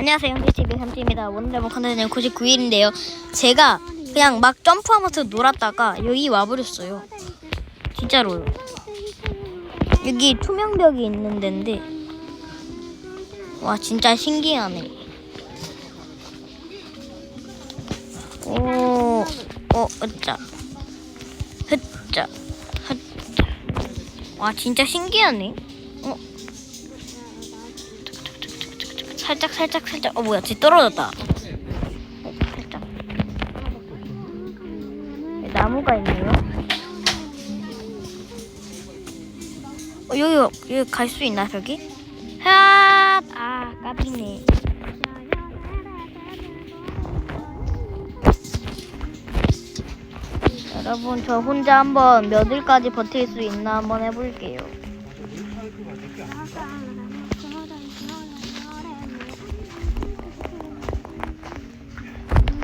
안녕하세요. 현지TV 현지입니다. 오늘 해볼 컨텐츠는 99일인데요. 제가 그냥 막 점프하면서 놀았다가 여기 와버렸어요. 진짜로요. 여기 투명벽이 있는 데인데 와 진짜 신기하네. 오, 어, 으짜, 흐짜, 흐짜. 와 진짜 신기하네. 살짝 살짝 살짝. 어 뭐야 쟤 떨어졌다. 어, 살짝. 나무가 있네요. 어 여기 여기 갈 수 있나 저기? 핫아 까비네. 여러분 저 혼자 한번 몇 일까지 버틸 수 있나 한번 해볼게요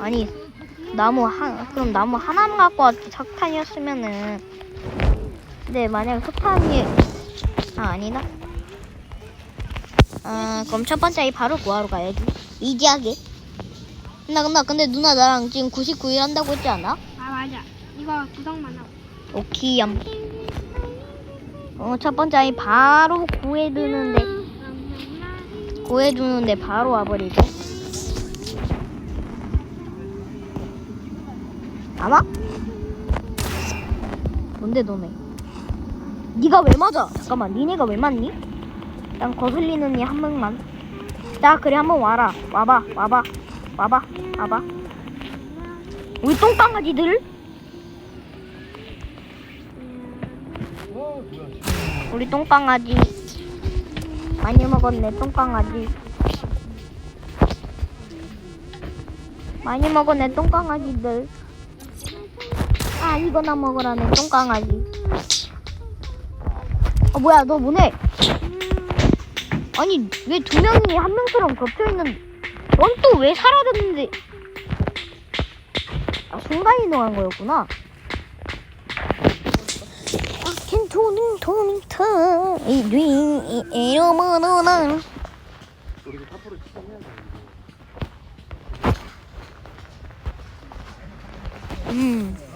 아니 나무 한 그럼 나무 하나만 갖고 왔지 석탄이었으면은. 근데 만약 석탄이 아 아니다. 아 그럼 첫 번째 이 바로 구하러 가야지. 이지하게. 나, 나 근데 누나 나랑 지금 99일 한다고 했지 않아? 아 맞아. 이거 구성만 하고. 오케이 어첫 번째 아이 바로 구해두는데. 구해두는데 바로 와버리죠 아마? 뭔데 너네? 네가 왜 맞아? 잠깐만 니네가 왜 맞니? 난 거슬리는 이 한 명만. 자 그래 한번 와라. 와봐 와봐. 와봐 와봐. 우리 똥강아지들? 우리 똥강아지. 많이 먹었네 똥강아지. 많이 먹었네 똥강아지들 아 이거나 먹으라네 똥강아지. 어 뭐야 너 뭐네? 아니 왜 두 명이 한 명처럼 겹쳐있는 넌 또 왜 사라졌는지 아 순간 이동한 거였구나. 캔토닝 토닝터 이dwi 이러면은 음